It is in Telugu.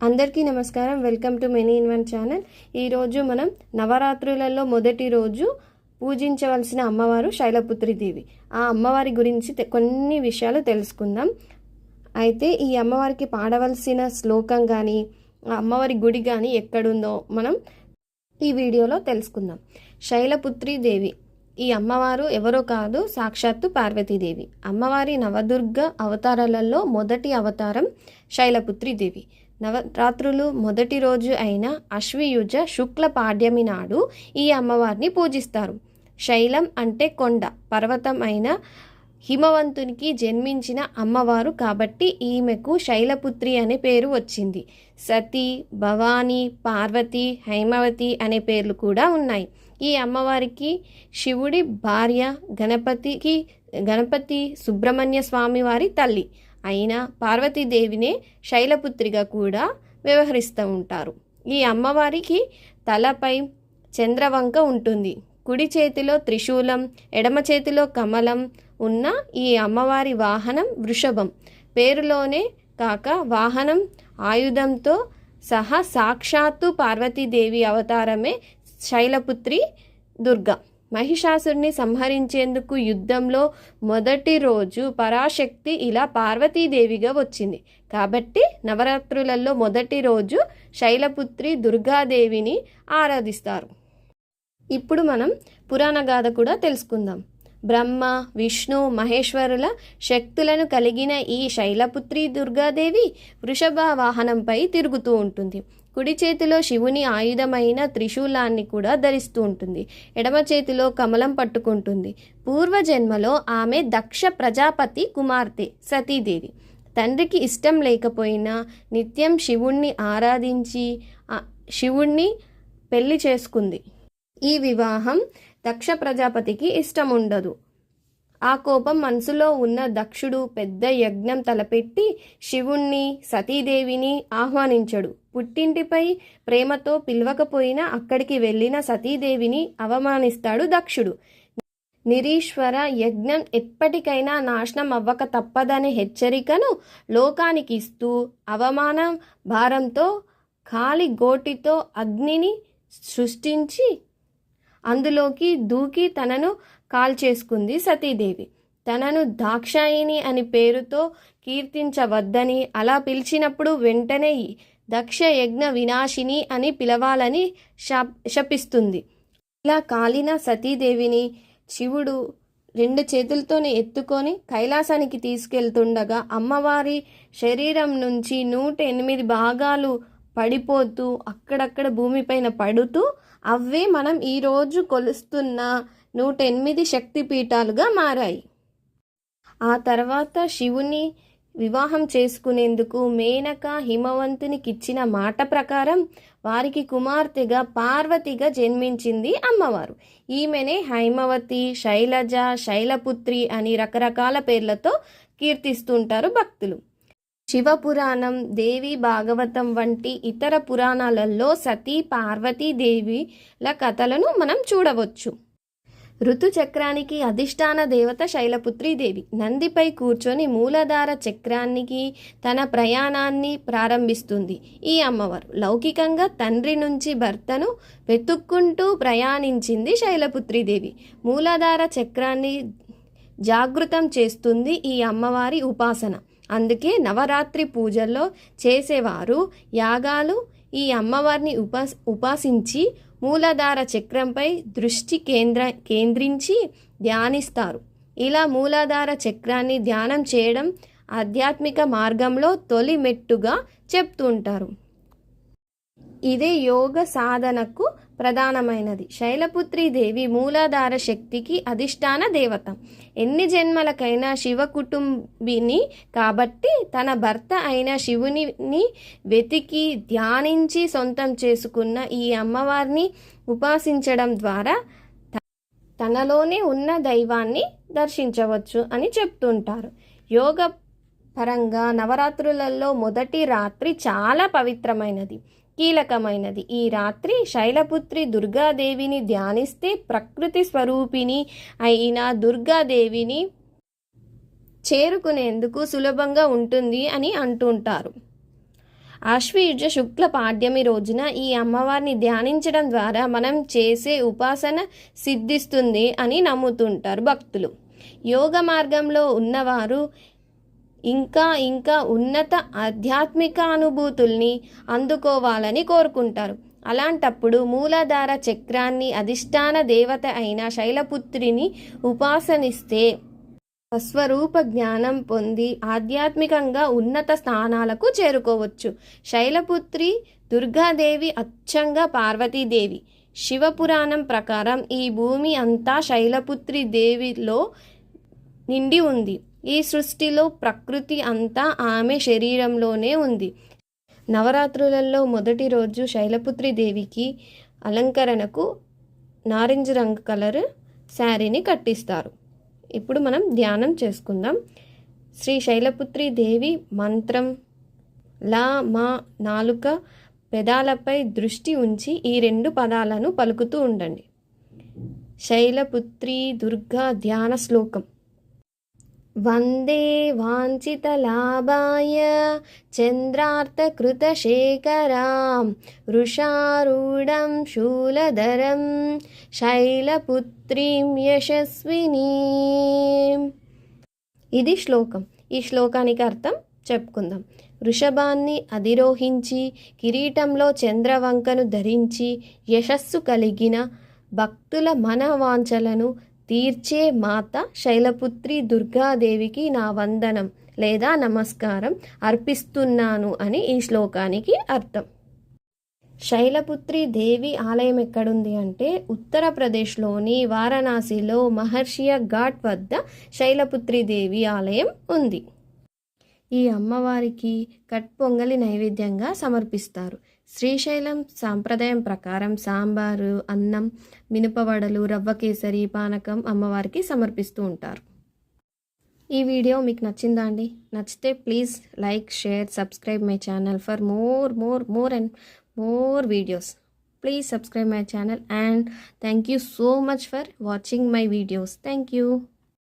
అందరికీ నమస్కారం. Welcome to many in one channel. ఈరోజు మనం నవరాత్రులలో మొదటి రోజు పూజించవలసిన అమ్మవారు శైలపుత్రి దేవి. ఆ అమ్మవారి గురించి కొన్ని విషయాలు తెలుసుకుందాం. అయితే ఈ అమ్మవారికి పాడవలసిన శ్లోకం కానీ ఆ అమ్మవారి గుడి కానీ ఎక్కడుందో మనం ఈ వీడియోలో తెలుసుకుందాం. శైలపుత్రి దేవి. ఈ అమ్మవారు ఎవరో కాదు సాక్షాత్తు పార్వతీదేవి అమ్మవారి నవదుర్గ అవతారాలలో మొదటి అవతారం శైలపుత్రి దేవి. నవరాత్రులు మొదటి రోజు అయిన అశ్వియుజ శుక్ల పాడ్యమి నాడు ఈ అమ్మవారిని పూజిస్తారు. శైలం అంటే కొండ పర్వతం అయిన హిమవంతునికి జన్మించిన అమ్మవారు కాబట్టి ఈమెకు శైలపుత్రి అనే పేరు వచ్చింది. సతీ భవానీ పార్వతి హైమవతి అనే పేర్లు కూడా ఉన్నాయి. ఈ అమ్మవారికి శివుడి భార్య గణపతికి గణపతి సుబ్రహ్మణ్య స్వామి వారి తల్లి. అయిన పార్వతీదేవినే శైలపుత్రిగా కూడా వ్యవహరిస్తూ ఉంటారు. ఈ అమ్మవారికి తలపై చంద్రవంక ఉంటుంది. కుడి చేతిలో త్రిశూలం ఎడమ చేతిలో కమలం ఉన్న ఈ అమ్మవారి వాహనం వృషభం. పేరులోనే కాక వాహనం ఆయుధంతో సహా సాక్షాత్తు పార్వతీదేవి అవతారమే శైలపుత్రి దుర్గ. మహిషాసుడిని సంహరించేందుకు యుద్ధంలో మొదటి రోజు పరాశక్తి ఇలా పార్వతీదేవిగా వచ్చింది. కాబట్టి నవరాత్రులలో మొదటి రోజు శైలపుత్రి దుర్గాదేవిని ఆరాధిస్తారు. ఇప్పుడు మనం పురాణ గాథ కూడా తెలుసుకుందాం. బ్రహ్మ విష్ణు మహేశ్వరుల శక్తులను కలిగిన ఈ శైలపుత్రి దుర్గాదేవి వృషభ వాహనంపై తిరుగుతూ ఉంటుంది. కుడి చేతిలో శివుని ఆయుధమైన త్రిశూలాన్ని కూడా ధరిస్తూ ఉంటుంది. ఎడమ చేతిలో కమలం పట్టుకుంటుంది. పూర్వజన్మలో ఆమె దక్ష ప్రజాపతి కుమార్తె సతీదేవి. తండ్రికి ఇష్టం లేకపోయినా నిత్యం శివుణ్ణి ఆరాధించి శివుణ్ణి పెళ్ళి చేసుకుంది. ఈ వివాహం దక్ష ప్రజాపతికి ఇష్టం ఉండదు ఆ కోపం మనసులో ఉన్న దక్షుడు పెద్ద యజ్ఞం తలపెట్టి శివుణ్ణి సతీదేవిని ఆహ్వానించడు. పుట్టింటిపై ప్రేమతో పిలవకపోయినా అక్కడికి వెళ్ళిన సతీదేవిని అవమానిస్తాడు దక్షుడు. నిరీశ్వర యజ్ఞం ఎప్పటికైనా నాశనం అవ్వక తప్పదనే హెచ్చరికను లోకానికి ఇస్తూ అవమానం భారంతో ఖాళీ గోటితో అగ్నిని సృష్టించి అందులోకి దూకి తనను కాల్చేసుకుంది సతీదేవి. తనను దాక్షాయిని అని పేరుతో కీర్తించవద్దని అలా పిలిచినప్పుడు వెంటనే దక్ష యజ్ఞ వినాశిని అని పిలవాలని శపిస్తుంది. ఇలా కాలిన సతీదేవిని శివుడు రెండు చేతులతోనే ఎత్తుకొని కైలాసానికి తీసుకెళ్తుండగా అమ్మవారి శరీరం నుంచి నూట ఎనిమిది భాగాలు పడిపోతూ అక్కడక్కడ భూమిపైన పడుతూ అవే మనం ఈరోజు కొలుస్తున్న నూట ఎనిమిది శక్తిపీఠాలుగా మారాయి. ఆ తర్వాత శివుని వివాహం చేసుకునేందుకు మేనక హిమవంతునికిచ్చిన మాట ప్రకారం వారికి కుమార్తెగా పార్వతిగా జన్మించింది అమ్మవారు. ఈమెనే హైమవతి శైలజ శైలపుత్రి అని రకరకాల పేర్లతో కీర్తిస్తుంటారు భక్తులు. శివపురాణం దేవి భాగవతం వంటి ఇతర పురాణాలలో సతీ పార్వతీ దేవిల కథలను మనం చూడవచ్చు. ఋతుచక్రానికి అధిష్టాన దేవత శైలపుత్రీదేవి నందిపై కూర్చొని మూలధార చక్రానికి తన ప్రయాణాన్ని ప్రారంభిస్తుంది ఈ అమ్మవారు. లౌకికంగా తండ్రి నుంచి భర్తను వెతుక్కుంటూ ప్రయాణించింది శైలపుత్రీదేవి మూలాధార చక్రాన్ని జాగృతం చేస్తుంది ఈ అమ్మవారి ఉపాసన. అందుకే నవరాత్రి పూజల్లో చేసేవారు యాగాలు ఈ అమ్మవారిని ఉపాస్ ఉపాసించి మూలాధార చక్రంపై దృష్టి కేంద్ర కేంద్రించి ధ్యానిస్తారు. ఇలా మూలాధార చక్రాన్ని ధ్యానం చేయడం ఆధ్యాత్మిక మార్గంలో తొలి మెట్టుగా చెప్తుంటారు. ఇదే యోగ సాధనకు ప్రధానమైనది. శైలపుత్రి దేవి మూలాధార శక్తికి అధిష్టాన దేవత. ఎన్ని జన్మలకైనా శివ కుటుంబిని కాబట్టి తన భర్త అయిన శివుని వెతికి ధ్యానించి సొంతం చేసుకున్న ఈ అమ్మవారిని ఉపాసించడం ద్వారా త- తనలోనే ఉన్న దైవాన్ని దర్శించవచ్చు అని చెప్తుంటారు. యోగ పరంగా నవరాత్రులలో మొదటి రాత్రి చాలా పవిత్రమైనది. కీలకమైనది. ఈ రాత్రి శైలపుత్రి దుర్గాదేవిని ధ్యానిస్తే ప్రకృతి స్వరూపిణి అయిన దుర్గాదేవిని చేరుకునేందుకు సులభంగా ఉంటుంది అని అంటుంటారు. ఆశ్వయుజ శుక్ల పాడ్యమి రోజున ఈ అమ్మవారిని ధ్యానించడం ద్వారా మనం చేసే ఉపాసన సిద్ధిస్తుంది అని నమ్ముతుంటారు భక్తులు. యోగ మార్గంలో ఉన్నవారు ఇంకా ఇంకా ఉన్నత ఆధ్యాత్మిక అనుభూతుల్ని అందుకోవాలని కోరుకుంటారు. అలాంటప్పుడు మూలాధార చక్రాన్ని అధిష్టాన దేవత అయిన శైలపుత్రిని ఉపాసనిస్తే స్వరూప జ్ఞానం పొంది ఆధ్యాత్మికంగా ఉన్నత స్థానాలకు చేరుకోవచ్చు. శైలపుత్రి దుర్గాదేవి అచ్చంగా పార్వతీదేవి. శివపురాణం ప్రకారం ఈ భూమి అంతా శైలపుత్రి దేవిలో నిండి ఉంది. ఈ సృష్టిలో ప్రకృతి అంతా ఆమె శరీరంలోనే ఉంది. నవరాత్రులలో మొదటి రోజు శైలపుత్రి దేవికి అలంకరణకు నారింజ రంగు కలర్ శారీని కట్టిస్తారు. ఇప్పుడు మనం ధ్యానం చేసుకుందాం. శ్రీ శైలపుత్రి దేవి మంత్రం లా మా నాలుక పెదాలపై దృష్టి ఉంచి ఈ రెండు పదాలను పలుకుతూ ఉండండి. శైలపుత్రి దుర్గా ధ్యాన శ్లోకం. వందే వాంఛితలాభాయ చంద్రార్థకృతశేఖరాం వృషారూఢం శూలధరం శైలపుత్రీం యశస్వినీం. ఇది శ్లోకం. ఈ శ్లోకానికి అర్థం చెప్పుకుందాం. వృషభాన్ని అధిరోహించి కిరీటంలో చంద్రవంకను ధరించి యశస్సు కలిగిన భక్తుల మనవాంఛలను తీర్చే మాత శైలపుత్రి దుర్గాదేవికి నా వందనం లేదా నమస్కారం అర్పిస్తున్నాను అని ఈ శ్లోకానికి అర్థం. శైలపుత్రి దేవి ఆలయం ఎక్కడుంది అంటే ఉత్తరప్రదేశ్లోని వారణాసిలో మహర్షియ ఘాట్ వద్ద శైలపుత్రి దేవి ఆలయం ఉంది. ఈ అమ్మవారికి కట్ పొంగలి నైవేద్యంగా సమర్పిస్తారు. శ్రీశైలం సాంప్రదాయం ప్రకారం సాంబారు అన్నం మినపవడలు రవ్వ కేసరి పానకం అమ్మవారికి సమర్పిస్తూ ఉంటారు. ఈ వీడియో మీకు నచ్చిందా అండి? నచ్చితే please like share subscribe my channel for more more more and more videos. Please subscribe my channel and thank you so much for watching my videos. Thank you.